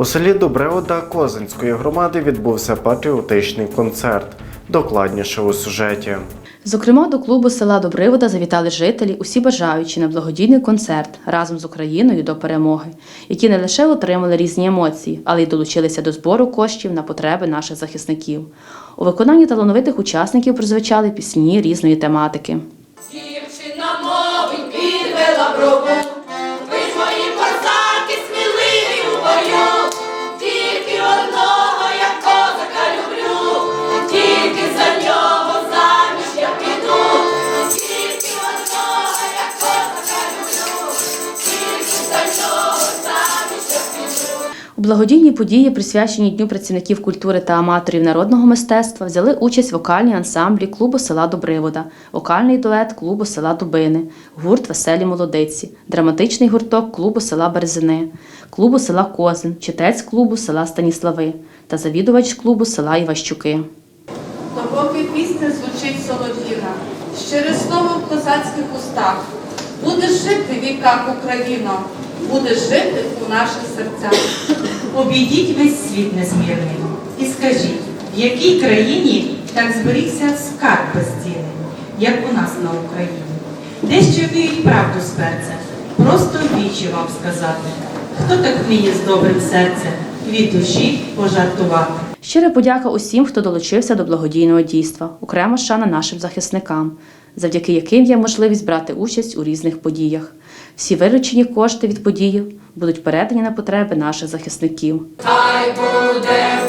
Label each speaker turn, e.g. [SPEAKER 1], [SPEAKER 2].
[SPEAKER 1] У селі Добревода Козинської громади відбувся патріотичний концерт. Докладніше у сюжеті.
[SPEAKER 2] Зокрема, до клубу села Добривода завітали жителі, усі бажаючі на благодійний концерт разом з Україною до перемоги, які не лише отримали різні емоції, але й долучилися до збору коштів на потреби наших захисників. У виконанні талановитих учасників прозвучали пісні різної тематики.
[SPEAKER 3] Дівчина мовить підвела брову,
[SPEAKER 2] благодійній події, присвяченій Дню працівників культури та аматорів народного мистецтва, взяли участь вокальні ансамблі клубу села Добривода, вокальний дует клубу села Дубини, гурт Веселі молодиці, драматичний гурток клубу села Березини, клубу села Козин, читець клубу села Станіслави та завідувач клубу села Іващуки.
[SPEAKER 4] Допоки пісня звучить солов'їна, щире слово в козацьких устах. Будеш жити в віках Україно, будеш жити у наших серцях.
[SPEAKER 5] Обійдіть весь світ незмірний і скажіть, в якій країні так зберігся скарб безцінний, як у нас на Україні? Дещо вміють правду з перця, просто вічі вам сказати. Хто так вміє з добрим серцем від душі пожартувати?
[SPEAKER 2] Щира подяка усім, хто долучився до благодійного дійства, окрема шана нашим захисникам, завдяки яким є можливість брати участь у різних подіях. Всі виручені кошти від події будуть передані на потреби наших захисників.
[SPEAKER 3] Хай буде